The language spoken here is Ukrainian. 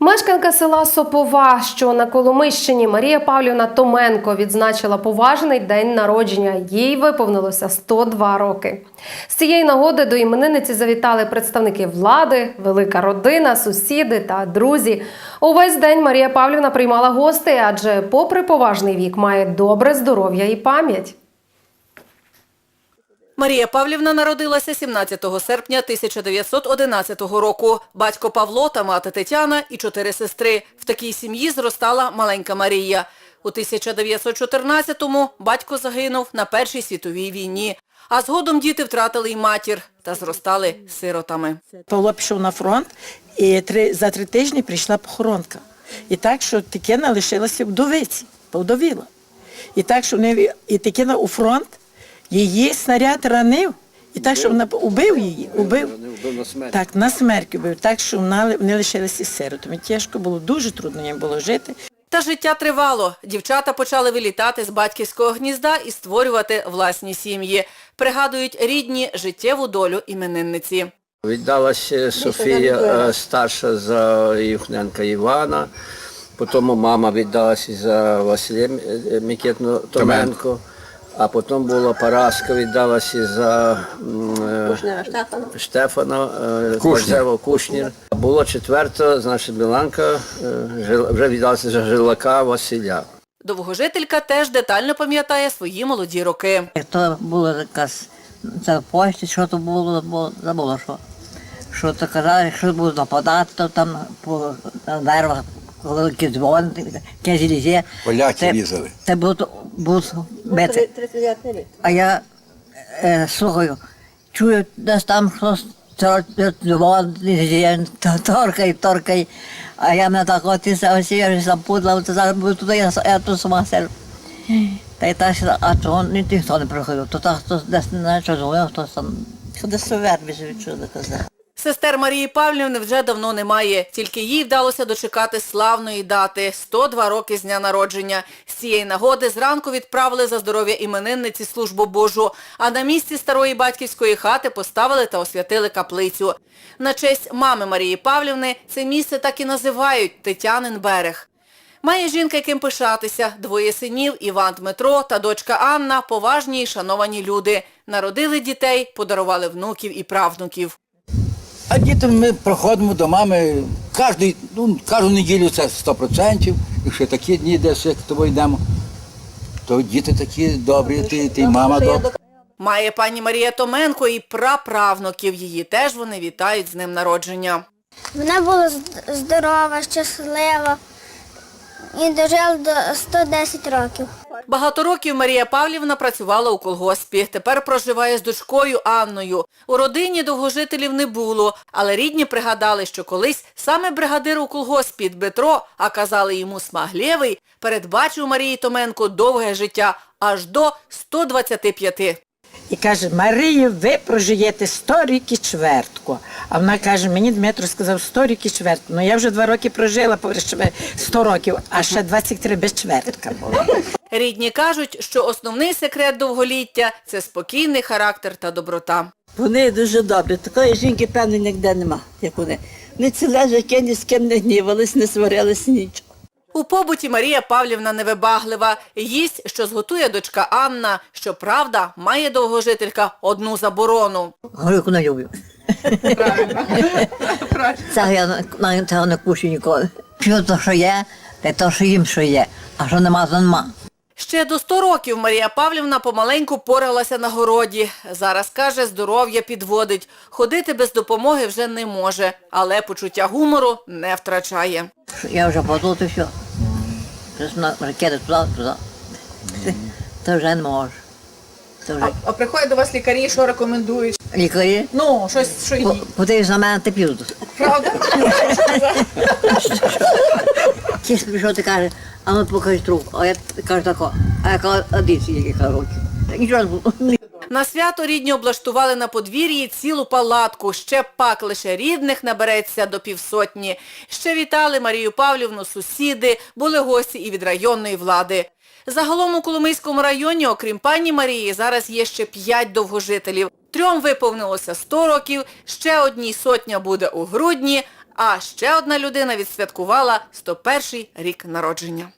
Мешканка села Сопова, що на Коломищині, Марія Павлівна Томенко відзначила поважний день народження. Їй виповнилося 102 роки. З цієї нагоди до іменинниці завітали представники влади, велика родина, сусіди та друзі. Увесь день Марія Павлівна приймала гостей, адже, попри поважний вік, має добре здоров'я і пам'ять. Марія Павлівна народилася 17 серпня 1911 року. Батько Павло та мати Тетяна і чотири сестри. В такій сім'ї зростала маленька Марія. У 1914-му батько загинув на Першій світовій війні, а згодом діти втратили й матір та зростали сиротами. Павло пішов на фронт, і за три тижні прийшла похоронка. І так, що Тикина лишилася вдовиці, повдовіла. І так, що і Тикина у фронт, її снаряд ранив, і так, що вона убив її, убив. Так, на смерть убив, так, що вона, вони лишилися сиротами. Тяжко було, дуже трудно їм було жити. Та життя тривало. Дівчата почали вилітати з батьківського гнізда і створювати власні сім'ї. Пригадують рідні життєву долю іменинниці. Віддалася Софія е, старша за Юхненка Івана, потім мама віддалася за Василя Микитну Томенко, а потім була Параска, віддалася за е, Штефана е, Кушнір. Було четверта, значить, Біланка е, вже віддалася за Жилака Василя. Довгожителька теж детально пам'ятає свої молоді роки. То було якась це в пошті, що то було, було забула що. Що то казали, що будуть нападати, то там по нервах, коли якісь дзвони, якесь лізе. Поляки Це- різали. Це будуть, будуть бити. А я е, слухаю, чую, десь там щось це дзвон, торкай, торкай. А я на так от ось я вже запудла, то зараз буду туди, я, я тут сама селю. Та й так, а чого ніхто не приходив. То так хтось десь не знає, що дзвонив, хтось там. Десь у вербі ж відчули казав. Сестер Марії Павлівни вже давно немає, тільки їй вдалося дочекати славної дати – 102 роки з дня народження. З цієї нагоди зранку відправили за здоров'я іменинниці службу Божу, а на місці старої батьківської хати поставили та освятили каплицю. На честь мами Марії Павлівни це місце так і називають – Тетянин берег. Має жінка, яким пишатися. Двоє синів Іван Дмитро та дочка Анна – поважні і шановані люди. Народили дітей, подарували внуків і правнуків. А діти ми проходимо до мами кожну, ну, кожну неділю це 100%, якщо такі дні десь, як тобою йдемо, то діти такі добрі, ти, ти мама добра. Має пані Марія Томенко і праправнуків. Її теж вони вітають з ним народження. Вона була здорова, щаслива і дожила до 110 років. Багато років Марія Павлівна працювала у колгоспі. Тепер проживає з дочкою Анною. У родині довгожителів не було, але рідні пригадали, що колись саме бригадир у колгоспі Дмитро, а казали йому Смаглєвий, передбачив Марії Томенко довге життя аж до 125. І каже, Марію, ви прожиєте 100 років чвертку. А вона каже, мені Дмитро сказав 100 років чвертку. Ну я вже два роки прожила, проживе 100 років, а ще 23 без чвертка було. Рідні кажуть, що основний секрет довголіття – це спокійний характер та доброта. Вони дуже добрі. Такої жінки, певно, ніде нема, як вони. Вони ціле життя ні з ким не гнівались, не сварились, нічого. У побуті Марія Павлівна невибаглива. Їсть, що зготує дочка Анна. Щоправда, має довгожителька одну заборону. Горілку не люблю. Це я на- на цього не кушаю ніколи. П'ю то, що є, та то, що їм, що є. А що нема, то нема. Ще до 100 років Марія Павлівна помаленьку поралася на городі. Зараз, каже, здоров'я підводить. Ходити без допомоги вже не може, але почуття гумору не втрачає. Я вже подул, то все. Щось ракети туди, туди. То вже не можу. То вже А приходять до вас лікарі, що рекомендують? лікарі. Ну, щось, що їй. Подивись на мене, ти п'ють. Правда? Тісно прийшов, ти каже, а ну покажи трубку. А я кажу тако, а я кажу, а ці які років? Нічого не було. На свято рідні облаштували на подвір'ї цілу палатку. Ще пак лише рідних набереться до півсотні. Ще вітали Марію Павлівну сусіди, були гості і від районної влади. Загалом у Коломийському районі, окрім пані Марії, зараз є ще п'ять довгожителів. Трьом виповнилося 100 років, ще одній сотня буде у грудні, А ще одна людина відсвяткувала 101-й рік народження.